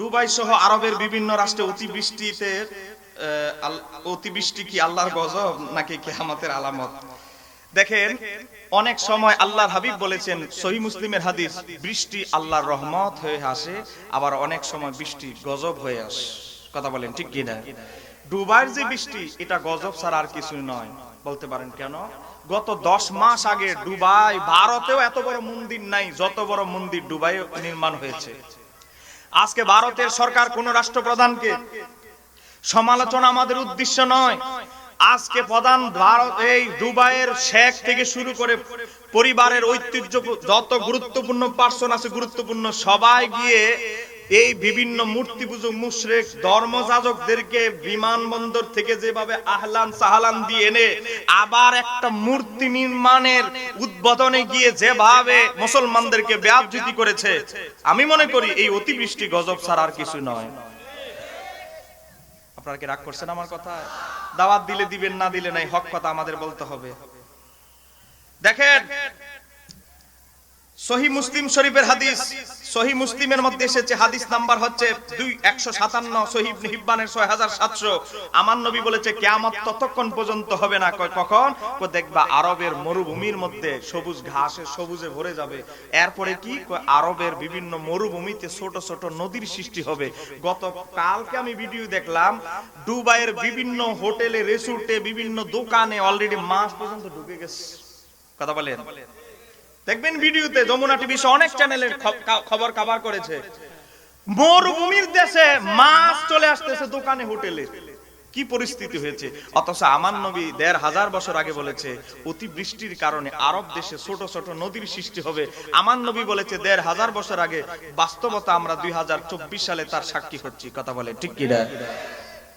Dubai সহ আরবের বিভিন্ন রাষ্ট্রে অতিবৃষ্টিতে অতিবৃষ্টি কি আল্লাহর গজব নাকি কেয়ামতের আলামত? দেখেন, অনেক সময় আল্লাহর হাবিব বলেছেন, সহি মুসলিমের হাদিস, বৃষ্টি আল্লাহর রহমত হয়ে আসে, আবার অনেক সময় বৃষ্টি গজব হয়ে আসে। কথা বলেন ঠিক কিনা? দুবাইয়ের যে বৃষ্টি, এটা গজব ছাড়া আর কিছু নয়। বলতে পারেন কেন? গত দশ মাস আগে ডুবাই ভারতেও এত বড় মন্দির নাই, যত বড় মন্দির দুবাই নির্মাণ হয়েছে। আজকে ভারতের সরকার কোন রাষ্ট্রপ্রধানকে সমালোচনা আমাদের উদ্দেশ্য নয়। আজকে প্রধান ভারত এই দুবাইয়ের শেখ থেকে শুরু করে পরিবারের ঐতিহ্য যত গুরুত্বপূর্ণ পার্সন আছে, গুরুত্বপূর্ণ সবাই গিয়ে এই বিভিন্ন মূর্তি পুজো মুশরেক ধর্মযাজকদেরকে বিমানবন্দর থেকে যেভাবে আহলান সাহালান দিয়ে এনে আবার একটা মূর্তি নির্মাণের উদ্বোধনে গিয়ে যেভাবে মুসলমানদেরকে ব্যাপজ্যুতি করেছে, আমি মনে করি এই অতিবৃষ্টি গজব ছাড়া আর কিছু নয়। আপনারা কি রাগ করছেন আমার কথা? দাওয়াত দিলে দিবেন, না দিলে নাই, হক কথা আমাদের বলতে হবে। দেখেন সহি মুসলিম শরীফের হাদিস। সহি মুসলিমের মধ্যে এসেছে, হাদিস নাম্বার হচ্ছে দুই, একশো সাতান্ন, সহি হিব্বানের ছয় হাজার সাতশো। আমার নবী বলেছে ততক্ষণ পর্যন্ত হবে না। কখন? দেখবা আরবের মরুভূমির মধ্যে সবুজ ঘাসে সবুজে ভরে যাবে। এরপরে কি? আরবের বিভিন্ন মরুভূমিতে ছোট ছোট নদীর সৃষ্টি হবে। গত কালকে আমি ভিডিও দেখলাম, দুবাইয়ের বিভিন্ন হোটেলে, রেসুর্টে, বিভিন্ন দোকানে অলরেডি মাছ পর্যন্ত ঢুকে গেছে। কথা বলেন। দেখবেন ভিডিওতে যমুনা টিভি অনেক চ্যানেলের খবর কভার করেছে। মরুভূমির দেশে মাছ চলে আসতেছে দোকানে, হোটেলে। কি পরিস্থিতি হয়েছে? অথচ আমার নবী দেড় হাজার বছর আগে বলেছে, অতিবৃষ্টির কারণে আরব দেশে ছোট ছোট নদীর সৃষ্টি হবে। আমার নবী বলেছে, দেড় হাজার বছর আগে বাস্তবতা আমরা দুই হাজার চব্বিশ সালে তার সাক্ষী হচ্ছি। কথা বলে, ঠিক কিনা